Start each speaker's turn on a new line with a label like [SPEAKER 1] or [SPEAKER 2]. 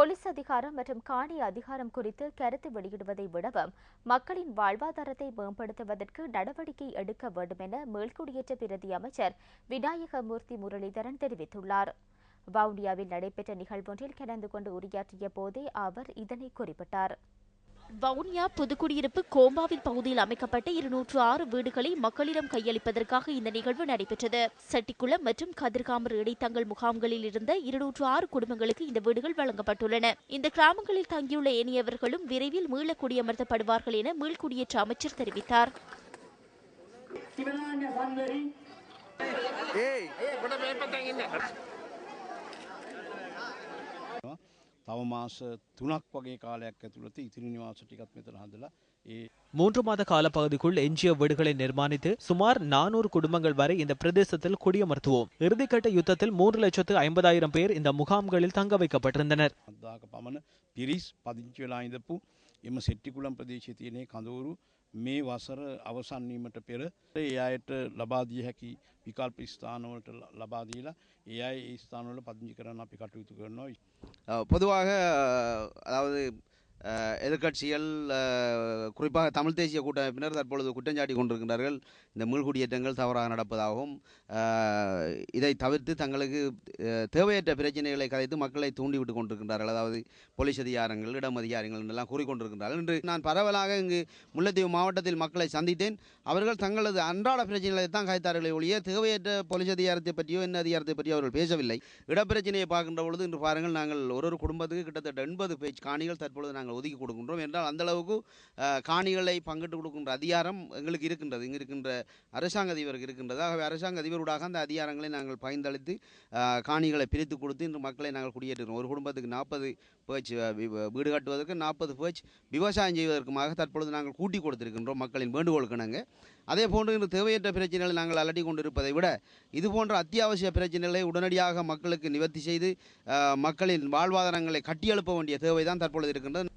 [SPEAKER 1] Police அதிகாரம் மற்றும் காணி அதிகாரம் குறித்து கருத்து வெளியிடுவதை விடவும் மக்களின் வாழ்வாதாரத்தை மேம்படுத்துவதற்கு நடவடிக்கை எடுக்க வேண்டும் என மேல்குடியேற்ற பிரதி அமைச்சர் விநாயகமூர்த்தி முரளிதரன் தெரிவித்துள்ளார். வவுனியாவில் நடைபெற்ற நிகழ்வொன்றில் கலந்து கொண்டு உரையாற்றிய போதே அவர் இதனை குறிப்பிட்டார்.
[SPEAKER 2] வவுனியா புதுக்குடியிருப்பு கோம்பாவில் பகுதியில் அமைக்கப்பட்ட இருநூற்று ஆறு வீடுகளை மக்களிடம் கையளிப்பதற்காக இந்த நிகழ்வு நடைபெற்றது. செட்டிக்குளம் மற்றும் கதிர்காமர் இடைத்தங்கள் முகாம்களில் இருந்த இருநூற்று ஆறு குடும்பங்களுக்கு இந்த வீடுகள் வழங்கப்பட்டுள்ளன. இந்த கிராமங்களில் தங்கியுள்ள ஏனையவர்களும் விரைவில் மீள குடியமர்த்தப்படுவார்கள் என மீள்குடியேற்ற அமைச்சர் தெரிவித்தார்.
[SPEAKER 3] තව මාස තුනක් වගේ කාලයක් ඇතුළත ඉතිරි නිවාස ටිකත් මෙතන හදලා ඒ
[SPEAKER 4] மூன்று மாத காலப்பகுதிக்குள் எஞ்சிய வீடுகளை நிர்மாணித்து சுமார் நானூறு குடும்பங்கள் வரை இந்த பிரதேசத்தில் குடியமர்த்துவோம் இறுதிக்கட்ட யுத்தத்தில் மூன்று லட்சத்து ஐம்பதாயிரம் பேர் இந்த முகாம்களில் தங்க வைக்கப்பட்டிருந்தனர்
[SPEAKER 3] අදදාක පමණ පිරිස් පදිංචි වෙලා ඉඳපු එම සෙට්ටිකුලම් ප්‍රදේශය තියනේ කඳවුරු මේ වසර අවසන්වීමට පෙර ඒ අයට ලබාදිය හැකි විකල්ප ස්ථානවලට ල- ලබා දීලා ඒ අය ඒ ස්ථානවල පදිංචි කරන්න අපි කටයුතු කරනවා
[SPEAKER 5] அஹ் பொதுவாக அஹ், அதாவது எதிர்கட்சிகள் எதிர்க்கட்சிகள் குறிப்பாக தமிழ் தேசிய கூட்டமைப்பினர் தற்பொழுது குற்றஞ்சாட்டி கொண்டிருக்கின்றார்கள். இந்த மீள்குடியேற்றங்கள் தவறாக நடப்பதாகவும் இதை தவிர்த்து தங்களுக்கு தேவையற்ற பிரச்சனைகளை கதைத்து மக்களை தூண்டிவிட்டு கொண்டிருக்கின்றார்கள். அதாவது போலீஸ் அதிகாரங்கள் இடம் அதிகாரங்கள் எல்லாம் கூறிக்கொண்டிருக்கின்றார்கள். இன்று நான் பரவலாக இங்கு முல்லைத்தீவு மாவட்டத்தில் மக்களை சந்தித்தேன். அவர்கள் தங்களது அன்றாட பிரச்சனைகளை தான் கதைத்தார்களே ஒழிய தேவையற்ற போலீஸ் அதிகாரத்தை பற்றியோ என்ன அதிகாரத்தை பற்றியோ அவர்கள் பேசவில்லை. இடப்பிரச்சனையை பார்க்கின்ற பொழுது இன்று பாருங்கள் நாங்கள் ஒரு ஒரு குடும்பத்துக்கு கிட்டத்தட்ட எண்பது பேச்சு காணிகள் தற்பொழுது நாங்கள் ஒதுக்கி கொடுக்கின்றோம். என்றால் அந்தளவுக்கு காணிகளை பங்கிட்டு கொடுக்கின்ற அதிகாரம் எங்களுக்கு இருக்கின்றது. இங்கே இருக்கின்ற அரசாங்க அதிபருக்கு இருக்கின்றது. ஆகவே அரசாங்க அதிபருடாக அந்த அதிகாரங்களை நாங்கள் பயந்தளித்து காணிகளை பிரித்து கொடுத்து இன்று மக்களை நாங்கள் குடியேற்றுகிறோம். ஒரு குடும்பத்துக்கு நாற்பது பேஜ் வீடு கட்டுவதற்கு நாற்பது பேஜ் விவசாயம் செய்வதற்குமாக தற்பொழுது நாங்கள் கூட்டி கொடுத்திருக்கின்றோம் மக்களின் வேண்டுகோளுக்கு நாங்கள் அதே போன்று இன்று தேவையற்ற பிரச்சனைகளை நாங்கள் அலட்டி கொண்டிருப்பதை விட இது போன்ற அத்தியாவசிய பிரச்சனைகளை உடனடியாக மக்களுக்கு நிவர்த்தி செய்து மக்களின் வாழ்வாதாரங்களை கட்டியெழுப்ப வேண்டிய தேவை தான் தற்பொழுது இருக்கின்றது.